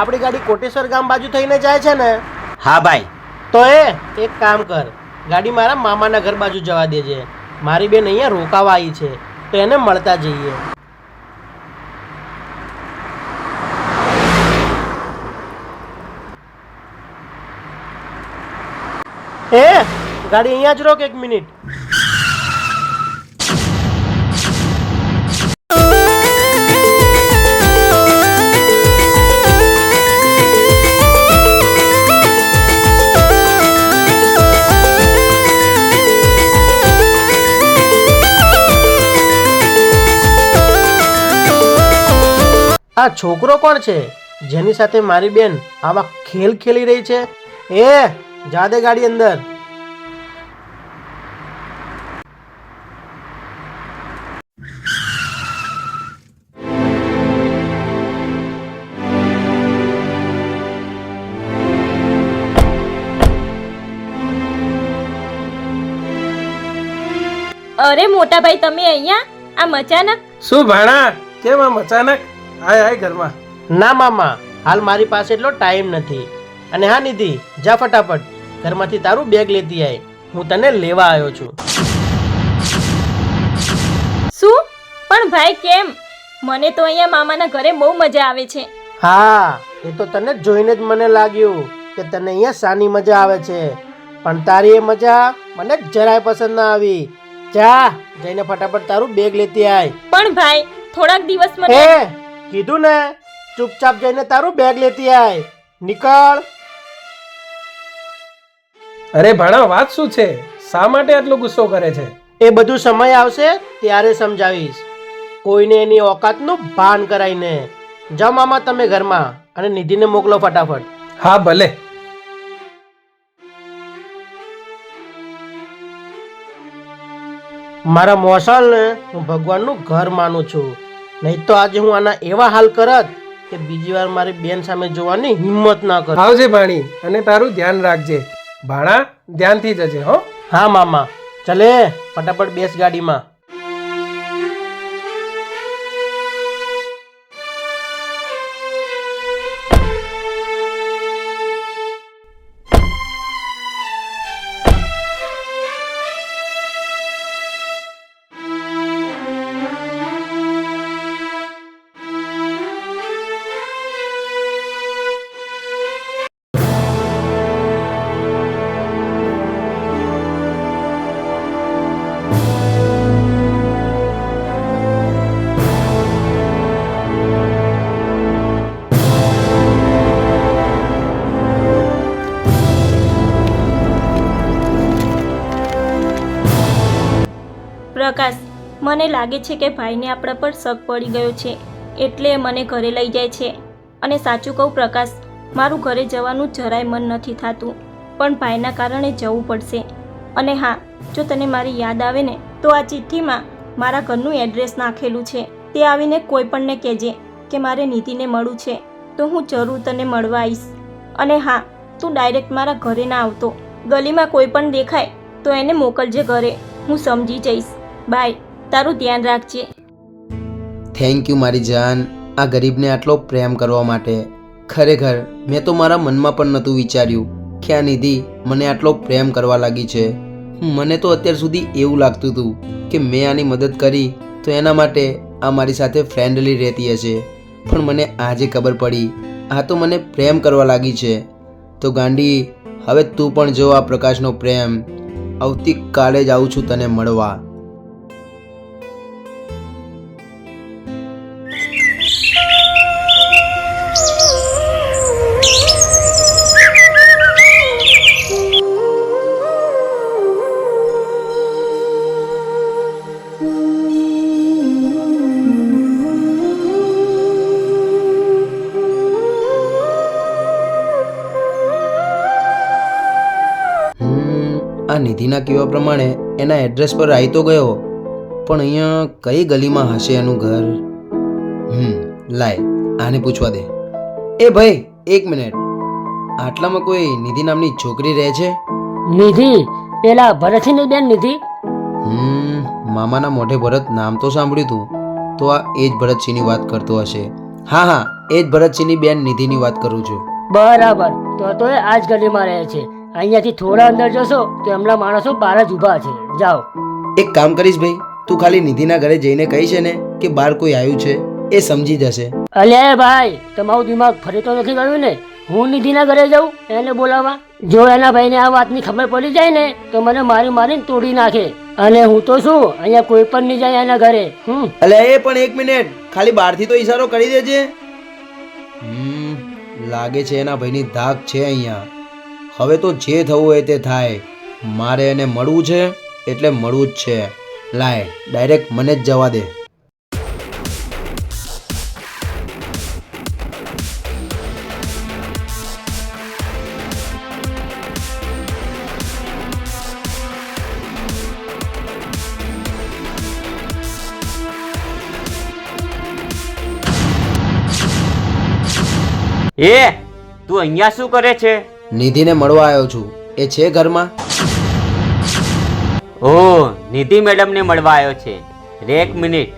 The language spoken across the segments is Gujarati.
આપણી ગાડી કોટેશ્વર ગામ બાજુ થઈને જાય છે ને? હા ભાઈ. તો એ એક કામ કર. ગાડી મારા મામાના ઘર બાજુ જવા દેજે. મારી બેન અહીંયા રોકાવા આવી છે. તો એને મળતા જઈએ. એ ગાડી અહીંયા જ રોક એક મિનિટ. આ છોકરો કોણ છે? જેની સાથે મારી બેન આવા ખેલ ખેલી રહી છે? એ જાદે ગાડી અંદર. અરે મોટા ભાઈ તમે અહીંયા? આમ અચાનક શું ભાણા? કેમ આમ અચાનક આય આય ઘરમાં. ના મામા હાલ મારી પાસે એટલો ટાઈમ નથી. અને હા નિધિ જા ફટાફટ. ઘરમાંથી તારું બેગ લેતી આય. હું તને લેવા આવ્યો છું. શું? પણ ભાઈ કેમ? મને તો અહીંયા મામાના ઘરે બહુ મજા આવે છે. હા એ તો તને જોઈને જ મને લાગ્યું કે તને અહીંયા સાની મજા આવે છે. પણ તારી એ મજા મને જરાય પસંદ ના આવી. જા જઈને ફટાફટ તારું બેગ લેતી આય. પણ ભાઈ થોડાક દિવસ મને કીધું ને ચૂપચાપ જઈને તારું બેગ લેતી આય. નીકળ. અરે ભાણા વાત શું છે? શા માટે આટલો ગુસ્સો કરે છે? એ બધું સમય આવશે ત્યારે સમજાવીશ. કોઈને એની ઓકાતનું ભાન કરાઈને જાઓ મામા તમે ઘરમાં અને નિધિને મોકલો ફટાફટ. હા ભલે. મારા મોસાળને હું ભગવાનનું ઘર માનું છું. નહીં તો આજે હું આના એવા હાલ કરત કે બીજી વાર મારી બેન સામે જોવાની હિંમત ના કર. આવજે ભાણી અને તારું ધ્યાન રાખજે. ભાણા ધ્યાનથી જજે હો. હા મામા. ચલે ફટાફટ બેસ ગાડીમાં. મને લાગે છે કે ભાઈને આપણા પર શક પડી ગયો છે, એટલે મને ઘરે લઈ જાય છે. અને સાચું કહું પ્રકાશ, મારું ઘરે જવાનું જરાય મન નથી થતું, પણ ભાઈના કારણે જવું પડશે. અને હા, જો તને મારી યાદ આવે ને, તો આ ચિઠ્ઠીમાં મારા ઘરનું એડ્રેસ નાખેલું છે. તે આવીને કોઈ પણને કહેજે કે મારે નીતિને મળવું છે, તો હું જરૂર તને મળવા આવીશ. અને હા, તું ડાયરેક્ટ મારા ઘરે ના આવતો. ગલીમાં કોઈ પણ દેખાય, તો એને મોકલજે ઘરે. હું સમજી જઈશ. બાય. તારું ધ્યાન રાખજે. થેન્ક યુ મારી જાન. આ ગરીબને આટલો પ્રેમ કરવા માટે. ખરેખર, મેં તો મારા મનમાં પણ નહોતું વિચાર્યું કે આ નિધિ મને આટલો પ્રેમ કરવા લાગી છે. મને તો અત્યાર સુધી એવું લાગતું હતું કે મેં આની મદદ કરી તો એના માટે આ મારી સાથે ફ્રેન્ડલી રહેતી હશે. પણ મને આજે ખબર પડી, આ તો મને પ્રેમ કરવા લાગી છે. તો ગાંડી, હવે તું પણ જો આ પ્રકાશનો પ્રેમ. આવતીકાલે જ આવું છું તને મળવા. આ નિધિના કહેવા પ્રમાણે એના એડ્રેસ પર આવી તો ગયો. પણ અહીંયા કઈ ગલીમાં હશે એનું ઘર? હમ લાય આને પૂછવા દે. એ ભાઈ એક મિનિટ આટલામાં કોઈ નિધિ નામની છોકરી રહે છે? નિધિ? પેલા ભરતની બેન નિધિ? હમ મામાના મોઢે ભરત નામ તો સાંભળ્યું હતું તો આ એ જ ભરતસિંહની વાત કરતો હશે. હા હા એ જ ભરતસિંહની બેન નિધિની વાત કરું છું. બરાબર. તો તો એ આ જ ગલીમાં રહે છે. અહીંયાથી થોડા અંદર જશો તો એમના માણસો બહાર જ ઊભા છે. જાઓ. એક કામ કરીશ ભાઈ તું ખાલી નિધિના ઘરે જઈને કહી છે ને કે બહાર કોઈ આવ્યું છે એ સમજી જશે. અલ્યા ભાઈ તમારું દિમાગ ફરી તો નથી ગયું ને? હું નિધિના ઘરે જાઉં એને બોલાવવા? જો એના ભાઈને આ વાતની ખબર પડી જાય ને તો મને મારી મારીને તોડી નાખે. અને હું તો શું અહીંયા કોઈ પણ નહીં જાય એના ઘરે. હમ. અલે એ પણ એક મિનિટ. ખાલી બહારથી તો ઈશારો કરી દેજે. હમ લાગે છે એના ભાઈની ધાક છે અહીંયા. હવે તો જે થવું હોય તે થાય. મારે એને મળવું છે, એટલે મળવું જ છે. લાય ડાયરેક્ટ મને જ જવા દે. એ, તું અહીંયા શું કરે છે? નિધિને મળવા આવ્યો છું. એ છે ઘરમાં? ઓ નિધિ મેડમને મળવા આવ્યો છે. રે એક મિનિટ.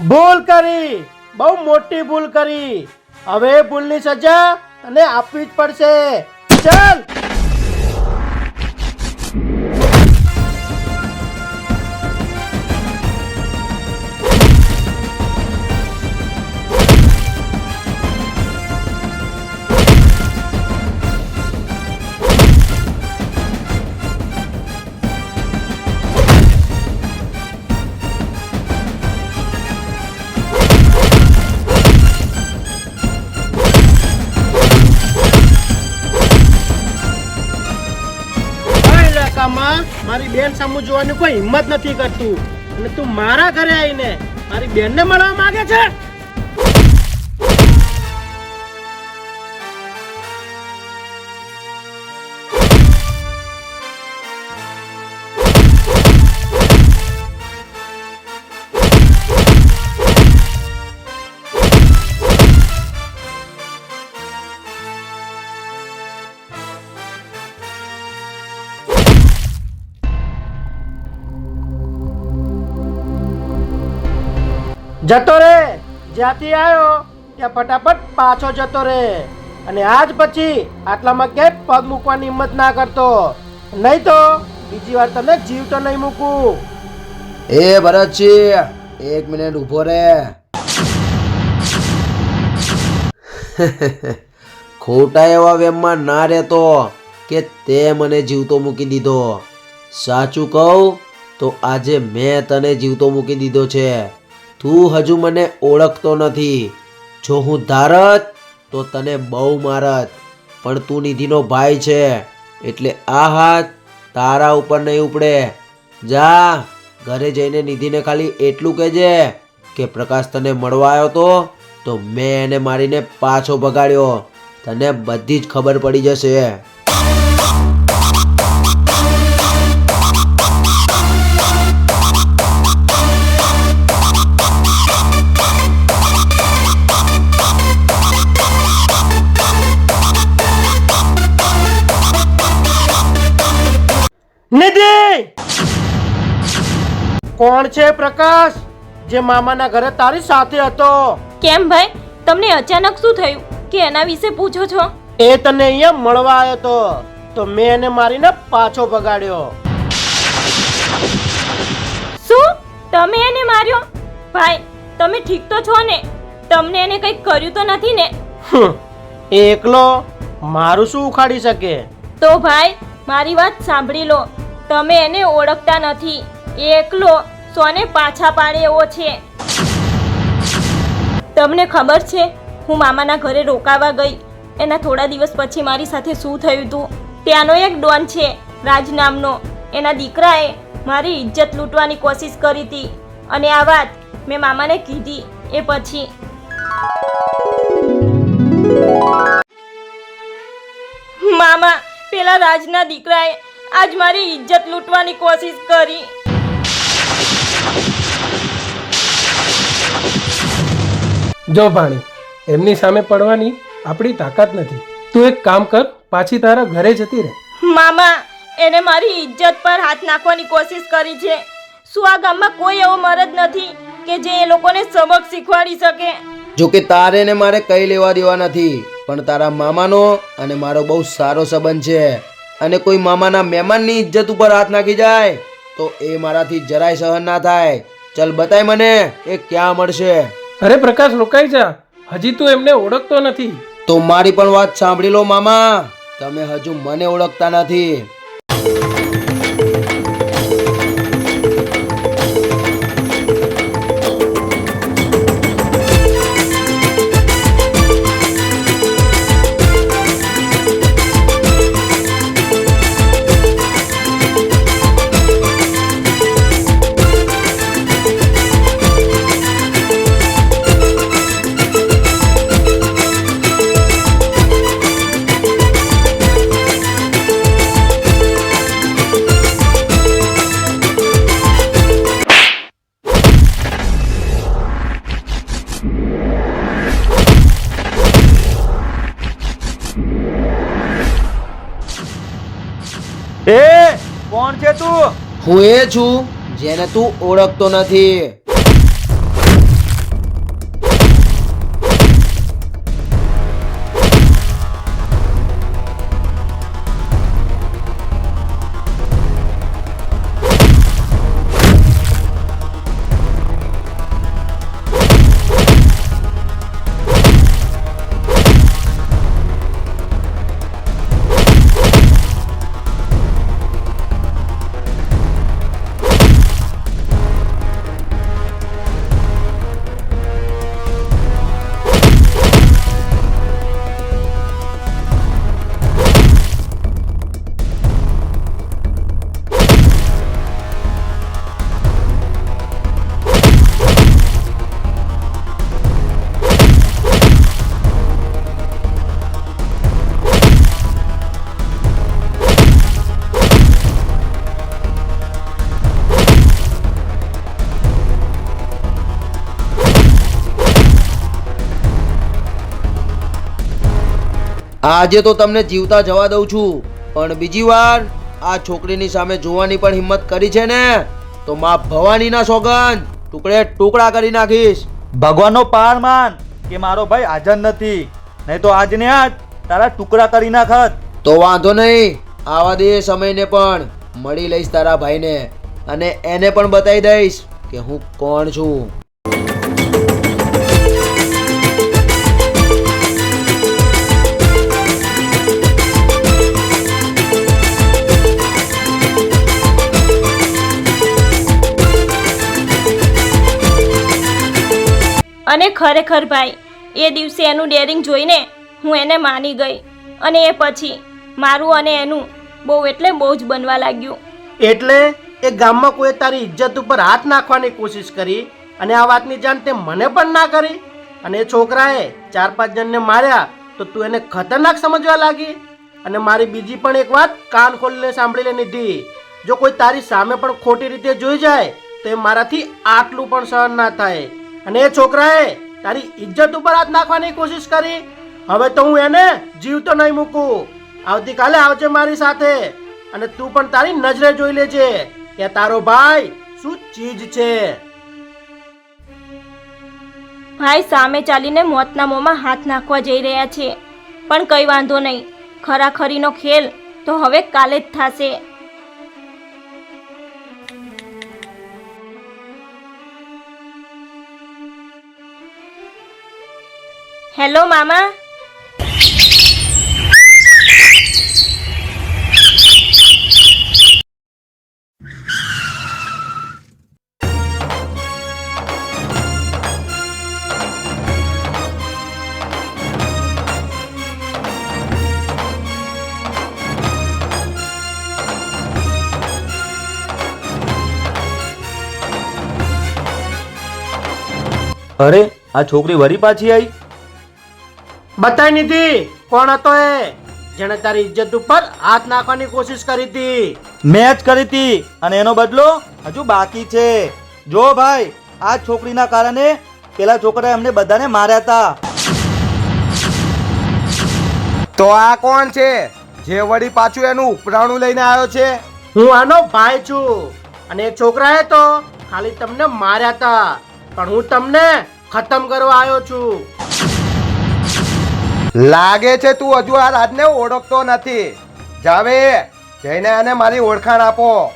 ભૂલ કરી. બહુ મોટી ભૂલ કરી. હવે ભૂલની સજા તને આપવી જ પડશે. ચાલ! મારી બેન સામુ જોવાની કોઈ હિંમત નથી કરતું. અને તું મારા ઘરે આવીને મારી બેનને મળવા માંગે છે? જતો રે. જ્યાંથી આવ્યો ત્યાં ફટાફટ પાછો જતો રે. અને આજ પછી આટલામાં ક્યાંય પગ મૂકવાની હિંમત ના કરતો. નહીં તો બીજી વાર જીવ જીવતો નહીં મૂકું. એ ભરતસિંહ એક મિનિટ ઊભો રે. ખોટા એવા વેમમાં ના રહેતો કે તે મને જીવતો મૂકી દીધો. સાચું કહું તો આજે મેં તને જીવતો મૂકી દીધો છે. તું હજુ મને ઓળખતો નથી. જો હું ધારત, તો તને બહુ મારત. પણ તું નિધિનો ભાઈ છે, એટલે આ હાથ તારા ઉપર નહીં ઉપડે. જા, ઘરે જઈને નિધિને ખાલી એટલું કહેજે કે પ્રકાશ તને મળવા આવ્યો તો તો મેં એને મારીને પાછો ભગાડ્યો. તને બધી જ ખબર પડી જશે. કોણ છે પ્રકાશ? જે મામાના ઘરે તારી સાથે હતો. કેમ ભાઈ? તમને અચાનક શું થયું? કે એના વિશે પૂછો છો? એ તને અહીંયા મળવા આવ્યો તો. તો મેં એને મારીને પાછો ભગાડ્યો. શું? તમે એને માર્યો? ભાઈ તમે ઠીક તો છો ને? તમને એને કંઈક કર્યું તો નથી ને? એ એકલો મારું શું ઉખાડી શકે? તો ભાઈ મારી વાત સાંભળી લો. તમે એને ઓળખતા નથી. એકલો સોને પાછા પાડે એવો છે. તમને ખબર છે, હું મામાના ઘરે રોકાવા ગઈ. એના થોડા દિવસ પછી મારી સાથે શું થયું હતું ત્યાંનો એક ડોન છે, રાજ નામનો. એના દીકરાએ મારી ઇજ્જત લૂંટવાની કોશિશ કરી હતી. અને આ વાત મેં મામાને કીધી. એ પછી મામા, પેલા રાજના દીકરાએ આજ મારી ઇજ્જત લૂંટવાની કોશિશ કરી. જો ભાણી એમની સામે પડવાની આપણી તાકાત નથી. તું એક કામ કર પાછી તારા ઘરે જતી રહે. મામા એને મારી ઇજ્જત પર હાથ નાખવાની કોશિશ કરી છે. શું આ ગામમાં કોઈ એવો મરદ નથી કે જે એ લોકોને સબક શીખવાડી શકે? જો કે તારે ને મારે કઈ લેવા દેવા નથી પણ તારા મામાનો અને મારો બહુ સારો સંબંધ છે. અને કોઈ મામાના મહેમાનની ઇજ્જત ઉપર હાથ નાખી જાય તો એ મારાથી જરાય સહન ના થાય. ચલ બતાય મને એ ક્યાં મળશે. અરે પ્રકાશ, રોકાઈ જા. હજી તું એમને ઓળખતો નથી. તો મારી પણ વાત સાંભળી લો, મામા. તમે હજુ મને ઓળખતા નથી. એ કોણ છે તું? હું એ છું જેને તું ઓળખતો નથી. આજે તો તમને જીવતા જવા દઉં છું. પણ બીજી વાર આ છોકરીની સામે જોવાની પણ હિંમત કરી છે ને? તો માં ભવાનીના સોગંદ ટુકડે ટુકડા કરી નાખીશ. ભગવાનનો પાર માન કે મારો ભાઈ હાજર નથી. નહીં તો આજને આજ તારા ટુકડા કરી નાખત. તો વાંધો નહીં. આવા દે સમયને પણ મળી લઈશ તારા ભાઈને. અને એને પણ બતાવી દઈશ કે હું કોણ છું. ખરેખર ભાઈ, એ દિવસે એનું ડેરિંગ જોઈને હું એને માની ગઈ અને એ પછી મારું અને એનું બહુ એટલે બહુ જ બનવા લાગ્યું. એટલે એ ગામમાં કોઈ તારી ઇજ્જત ઉપર હાથ નાખવાની કોશિશ કરી અને આ વાતની જાણ તે મને પણ ના કરી? અને એ છોકરાએ ચાર પાંચ જણને માર્યા તો તું એને ખતરનાક સમજવા લાગી? અને મારી બીજી પણ એક વાત કાન ખોલીને સાંભળી લે જો કોઈ તારી સામે પણ ખોટી રીતે જોઈ જાય તો એ મારાથી આટલું પણ સહન ના થાય. અને એ છોકરાએ તારી ઇજ્જત ઉપર હાથ નાખવાની કોશિશ કરી. હવે તો હું એને જીવતો નહીં મૂકું. આવતીકાલે આવજે મારી સાથે. અને તું પણ તારી નજરે જોઈ લેજે કે તારો ભાઈ શું ચીજ છે. ભાઈ સામે ચાલીને મોતના મોંમાં હાથ નાખવા જઈ રહ્યા છે. પણ કંઈ વાંધો નહીં. ખરાખરીનો ખેલ તો હવે કાલે જ થશે. હેલો મામા. અરે આ છોકરી વરી પાછી આવી બતાવી નીધી કોણ હતો એ? જેણે તારી ઇજ્જત ઉપર હાથ નાખવાની કોશિશ કરી હતી. મેચ કરી હતી. અને એનો બદલો હજુ બાકી છે. જો ભાઈ આ છોકરીના કારણે પેલા છોકરાએ અમને બધાને માર્યા હતા તો આ કોણ છે? જે વળી પાછું એનું ઉપરાણું લઈને આવ્યો છે? હું આનો ભાઈ છું. અને એ છોકરાએ તો ખાલી તમને માર્યા હતા પણ હું તમને ખતમ કરવા આવ્યો છું. લાગે છે તું હજુ આ રાજને ઓળખતો નથી. જાવે જઈને આને મારી ઓળખાણ આપો.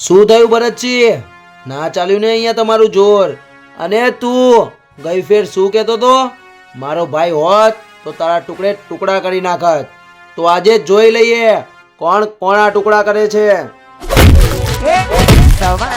શું થયું ભરતજી? ના ચાલ્યું ને અહીંયા તમારું જોર. અને તું ગઈ ફેર શું કહેતો તો? મારો ભાઈ હોત તો તારા ટુકડે ટુકડા કરી નાખત. તો આજે જોઈ લઈએ કોણ કોણ ટુકડા કરે છે. સવા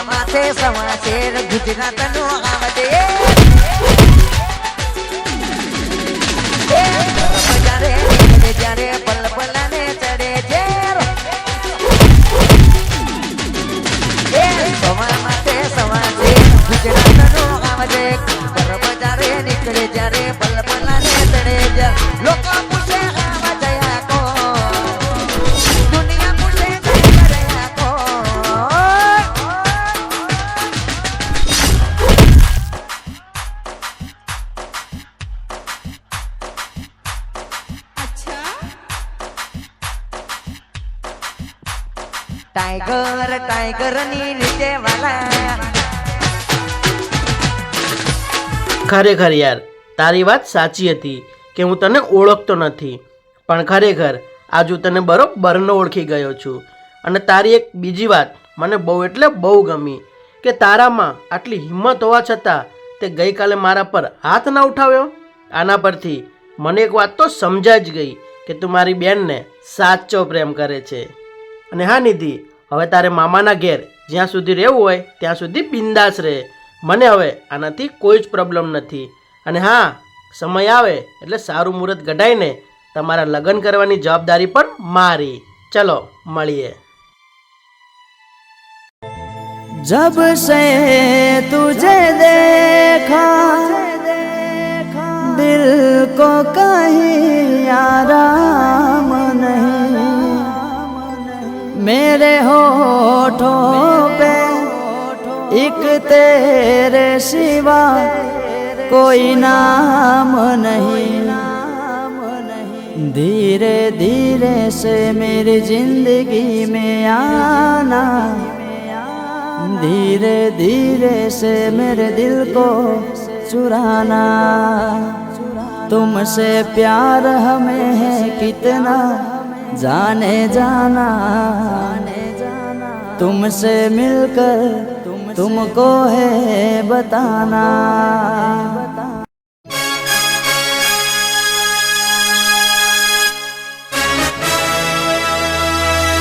નીચે વાલા ખરેખર યાર તારી વાત સાચી હતી કે હું તને ઓળખતો નથી. પણ ખરેખર, આજ હું તને બરોબરનો ઓળખી ગયો છું. અને તારી એક બીજી વાત મને બહુ એટલે બહુ ગમી, કે તારામાં આટલી હિંમત હોવા છતાં તે ગઈકાલે મારા પર હાથ ના ઉઠાવ્યો? આના પરથી મને એક વાત તો સમજાઈ જ ગઈ કે તું મારી બેનને સાચો પ્રેમ કરે છે. અને હા નિધિ, હવે તારે મામાના ઘેર જ્યાં સુધી રહેવું હોય ત્યાં સુધી બિંદાસ રહે. મને હવે આનાથી કોઈ જ પ્રોબ્લેમ નથી. અને હા સમય આવે એટલે સારું મુહૂર્ત કઢાઈને તમારા લગ્ન કરવાની જવાબદારી પણ મારી ચલો મળીએ जब से तुझे देखा दिल को कहीं आराम नहीं मेरे होठों पे एक तेरे सिवा कोई नाम नहीं। धीरे धीरे से मेरी ज़िंदगी में आना। धीरे धीरे से मेरे दिल को चुराना। तुमसे प्यार हमें है कितना जाने जाना। तुमसे मिलकर तुमको है बताना